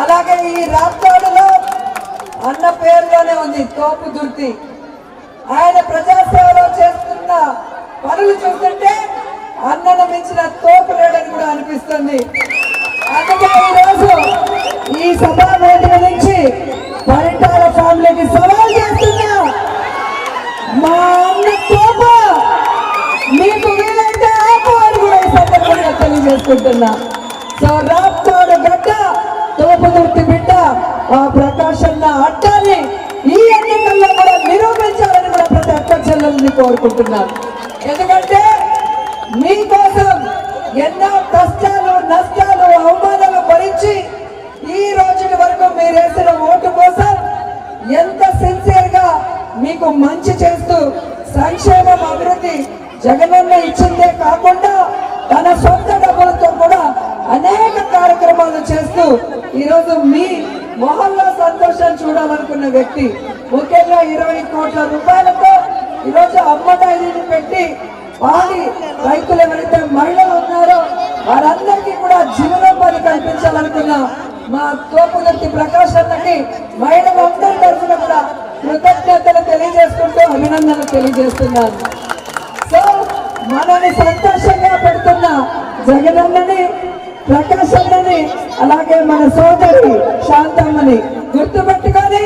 అలాగే ఈ రాప్తాడులో అన్న పేరులోనే ఉంది తోపు దుర్తి. ఆయన ప్రజాసేవలో చేస్తున్న పనులు చూస్తుంటే అన్నను మించిన తోపు లేడని కూడా అనిపిస్తుంది. అందుకే ఈరోజు ఈ సభా వేదిక నుంచి పరిటాల ఫ్యామిలీకి సవాల్ చేస్తున్నా. మా అన్న తోప మీకు వీలైతే ఆపు అని కూడా ఈ సందర్భంగా తెలియజేసుకుంటున్నా. సో రాప్తాడు ప్రకాశన్న అడ్డాన్ని ఈ ఎన్నికల్లో కూడా నిరూపించాలని కూడా ప్రతి ఒక్క చెల్లెల్ని కోరుకుంటున్నాను. ఎందుకంటే మీకోసం ఎన్నో కష్టాలు నష్టాలు అవమానాలు భరించి ఈ రోజుటి వరకు మీరు వేసిన ఓటు కోసం ఎంత సిన్సియర్గా మీకు మంచి చేస్తూ సంక్షేమం అభివృద్ధి జగనన్న ఇచ్చిందే కాకుండా తన సొంత డబ్బులతో కూడా అనేక కార్యక్రమాలు చేస్తూ ఈరోజు మీ మొహంలో సంతోషం చూడాలనుకున్న వ్యక్తి ముఖ్యంగా ఇరవై కోట్ల రూపాయలతో ఈరోజు అమ్మ డైరీని పెట్టి వారి రైతులు ఎవరైతే మహిళలు ఉన్నారో వారందరికీ కూడా జీవనోపాధి కల్పించాలనుకున్న మా తోపుగర్తి ప్రకాష్ అన్నకి మహిళలందరి తరఫున కూడా కృతజ్ఞతలు తెలియజేసుకుంటూ అభినందనలు తెలియజేస్తున్నాను. సో మనని సంతోషంగా పెడుతున్న జగనన్నని ప్రకాశ్ అన్నని అలాగే మన సోదరి శాంతమ్మని గుర్తుపెట్టుకొని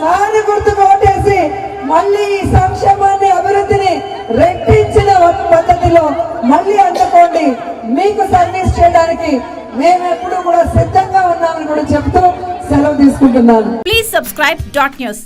సారి గుర్తుకు ఓటేసి మళ్ళీ ఈ సంక్షేమాన్ని అభివృద్ధిని రెట్టించిన పద్ధతిలో మళ్ళీ అందుకోండి. మీకు సర్వీస్ చేయడానికి మేము ఎప్పుడు కూడా సిద్ధంగా ఉన్నామని కూడా చెప్తూ సెలవు తీసుకుంటున్నాను. Please subscribe dot news